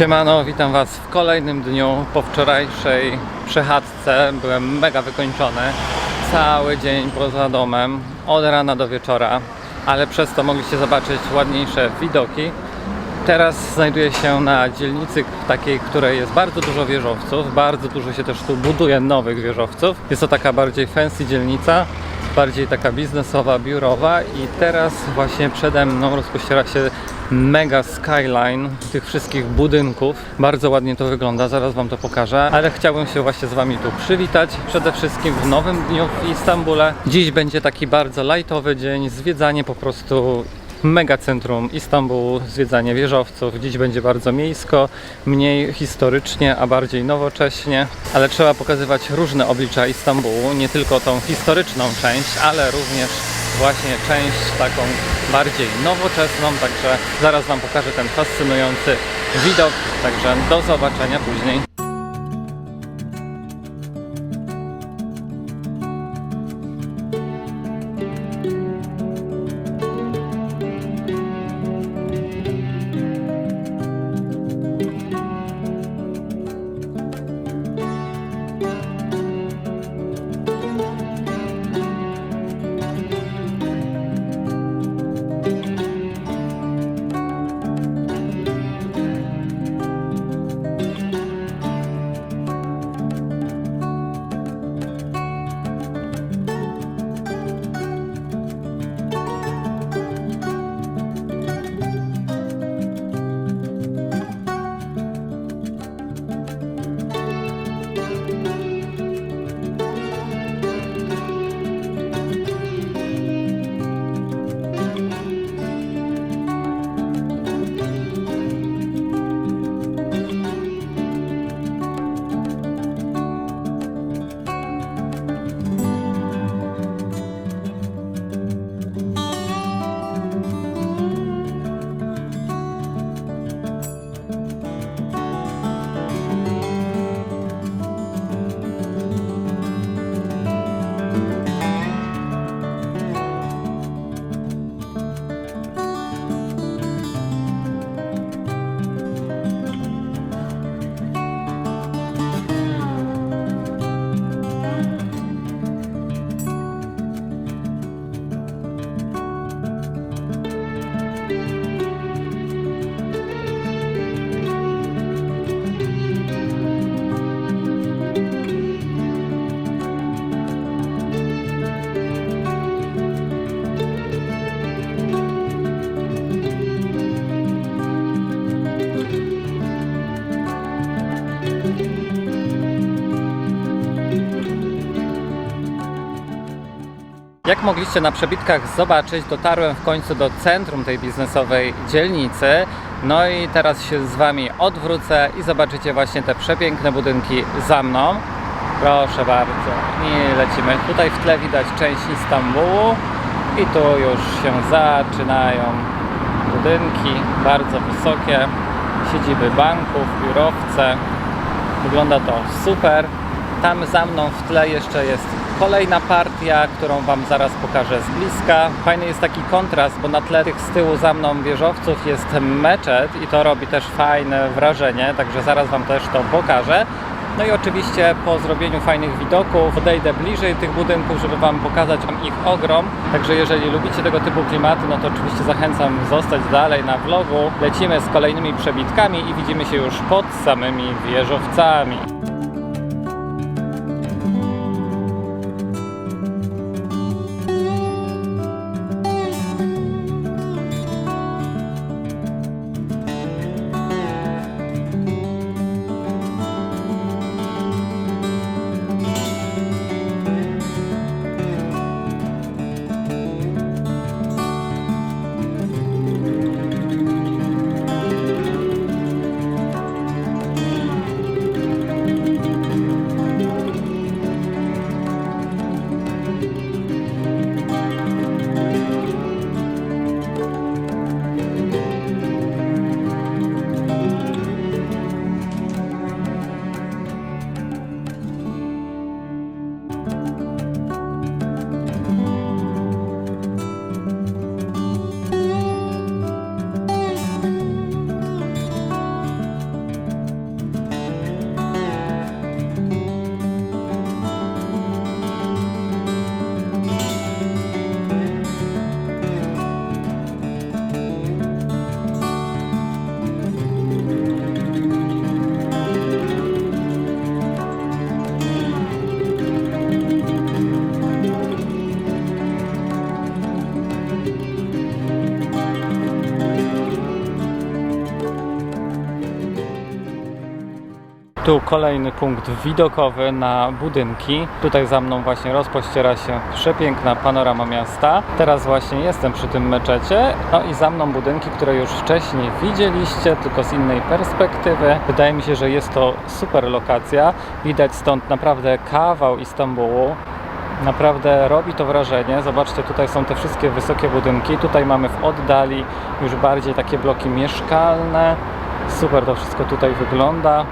Siemano, witam Was w kolejnym dniu po wczorajszej przechadzce. Byłem mega wykończony. Cały dzień poza domem, od rana do wieczora, ale przez to mogliście zobaczyć ładniejsze widoki. Teraz znajduję się na dzielnicy takiej, której jest bardzo dużo wieżowców. Bardzo dużo się też tu buduje nowych wieżowców. Jest to taka bardziej fancy dzielnica, bardziej taka biznesowa, biurowa i teraz właśnie przede mną rozpościera się mega skyline tych wszystkich budynków. Bardzo ładnie to wygląda, zaraz Wam to pokażę, ale chciałbym się właśnie z Wami tu przywitać. Przede wszystkim w nowym dniu w Istambule. Dziś będzie taki bardzo lightowy dzień, zwiedzanie po prostu mega centrum Istambułu, zwiedzanie wieżowców. Dziś będzie bardzo miejsko, mniej historycznie, a bardziej nowocześnie, ale trzeba pokazywać różne oblicza Istambułu, nie tylko tą historyczną część, ale również właśnie część taką bardziej nowoczesną, także zaraz Wam pokażę ten fascynujący widok, także do zobaczenia później. Jak mogliście na przebitkach zobaczyć, dotarłem w końcu do centrum tej biznesowej dzielnicy. No i teraz się z Wami odwrócę i zobaczycie właśnie te przepiękne budynki za mną. Proszę bardzo, i lecimy. Tutaj w tle widać część Istambułu i tu już się zaczynają budynki, bardzo wysokie, siedziby banków, biurowce. Wygląda to super. Tam za mną w tle jeszcze jest kolejna partia, którą Wam zaraz pokażę z bliska. Fajny jest taki kontrast, bo na tle tych z tyłu za mną wieżowców jest meczet i to robi też fajne wrażenie, także zaraz Wam też to pokażę. No i oczywiście po zrobieniu fajnych widoków podejdę bliżej tych budynków, żeby Wam pokazać ich ogrom. Także jeżeli lubicie tego typu klimaty, no to oczywiście zachęcam zostać dalej na vlogu. Lecimy z kolejnymi przebitkami i widzimy się już pod samymi wieżowcami. Tu kolejny punkt widokowy na budynki. Tutaj za mną właśnie rozpościera się przepiękna panorama miasta. Teraz właśnie jestem przy tym meczecie. No i za mną budynki, które już wcześniej widzieliście, tylko z innej perspektywy. Wydaje mi się, że jest to super lokacja. Widać stąd naprawdę kawał Istambułu. Naprawdę robi to wrażenie. Zobaczcie, tutaj są te wszystkie wysokie budynki. Tutaj mamy w oddali już bardziej takie bloki mieszkalne. Super to wszystko tutaj wygląda.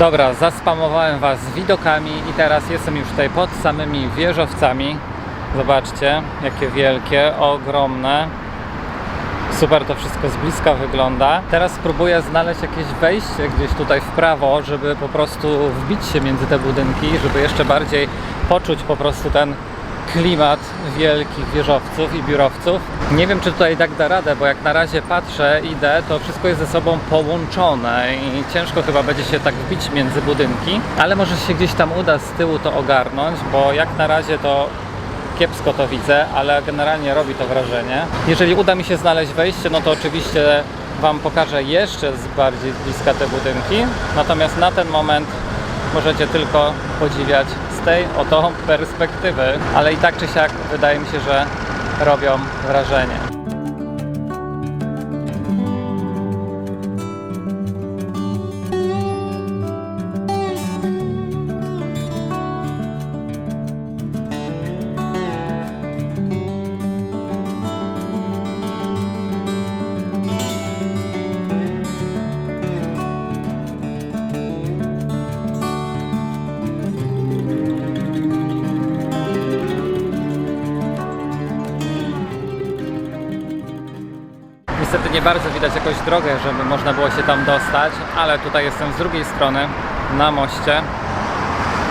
Dobra, zaspamowałem Was widokami i teraz jestem już tutaj pod samymi wieżowcami. Zobaczcie, jakie wielkie, ogromne. Super to wszystko z bliska wygląda. Teraz spróbuję znaleźć jakieś wejście gdzieś tutaj w prawo, żeby po prostu wbić się między te budynki, żeby jeszcze bardziej poczuć po prostu ten klimat wielkich wieżowców i biurowców. Nie wiem, czy tutaj tak da radę, bo jak na razie patrzę, idę, to wszystko jest ze sobą połączone i ciężko chyba będzie się tak wbić między budynki, ale może się gdzieś tam uda z tyłu to ogarnąć, bo jak na razie to kiepsko to widzę, ale generalnie robi to wrażenie. Jeżeli uda mi się znaleźć wejście, no to oczywiście Wam pokażę jeszcze z bardziej bliska te budynki. Natomiast na ten moment możecie tylko podziwiać z tej oto perspektywy, ale i tak czy siak wydaje mi się, że robią wrażenie. Nie bardzo widać jakąś drogę, żeby można było się tam dostać, ale tutaj jestem z drugiej strony, na moście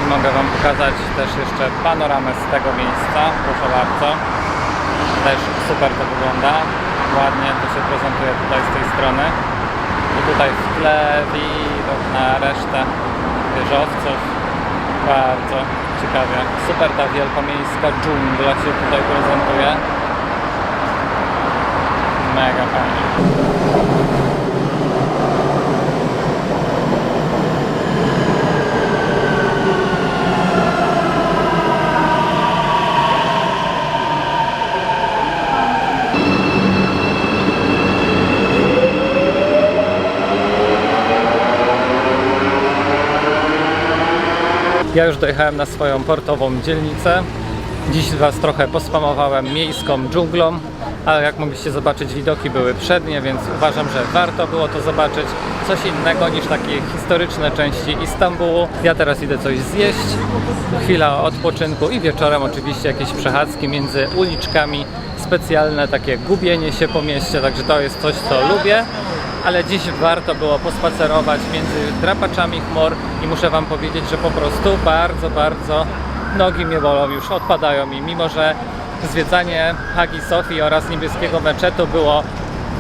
i mogę Wam pokazać też jeszcze panoramę z tego miejsca, proszę bardzo. Też super to wygląda, ładnie to się prezentuje tutaj z tej strony. I tutaj w tle widok na resztę wieżowców, bardzo ciekawie. Super ta wielkomiejska dżungla się tutaj prezentuje. Mega fajnie. Ja już dojechałem na swoją portową dzielnicę. Dziś Was trochę pospamowałem miejską dżunglą, ale jak mogliście zobaczyć, widoki były przednie, więc uważam, że warto było to zobaczyć. Coś innego niż takie historyczne części Istambułu. Ja teraz idę coś zjeść, chwila odpoczynku i wieczorem oczywiście jakieś przechadzki między uliczkami, specjalne takie gubienie się po mieście, także to jest coś, co lubię. Ale dziś warto było pospacerować między drapaczami chmur i muszę Wam powiedzieć, że po prostu bardzo, bardzo nogi mnie bolą, już odpadają mi, mimo że zwiedzanie Hagi Sofii oraz niebieskiego meczetu było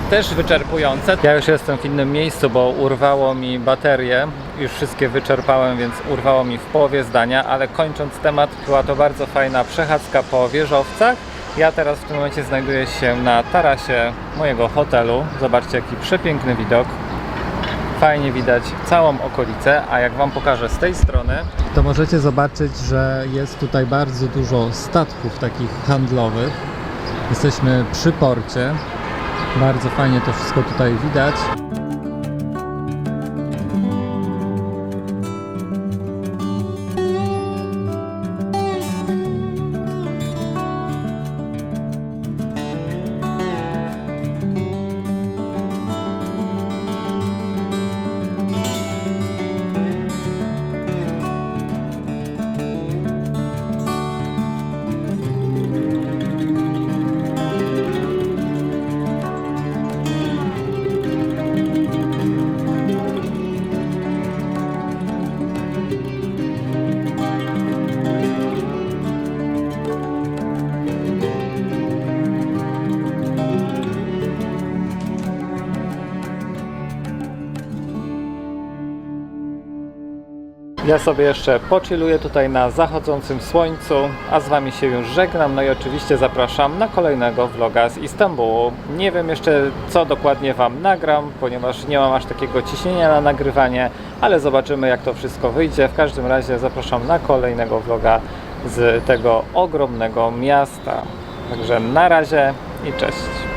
też wyczerpujące. Ja już jestem w innym miejscu, bo urwało mi baterię. Już wszystkie wyczerpałem, więc urwało mi w połowie zdania, ale kończąc temat, była to bardzo fajna przechadzka po wieżowcach. Ja teraz w tym momencie znajduję się na tarasie mojego hotelu. Zobaczcie, jaki przepiękny widok. Fajnie widać całą okolicę, a jak Wam pokażę z tej strony, to możecie zobaczyć, że jest tutaj bardzo dużo statków takich handlowych. Jesteśmy przy porcie. Bardzo fajnie to wszystko tutaj widać. Ja sobie jeszcze pochilluję tutaj na zachodzącym słońcu, a z Wami się już żegnam. No i oczywiście zapraszam na kolejnego vloga z Istambułu. Nie wiem jeszcze co dokładnie Wam nagram, ponieważ nie mam aż takiego ciśnienia na nagrywanie, ale zobaczymy jak to wszystko wyjdzie. W każdym razie zapraszam na kolejnego vloga z tego ogromnego miasta. Także na razie i cześć.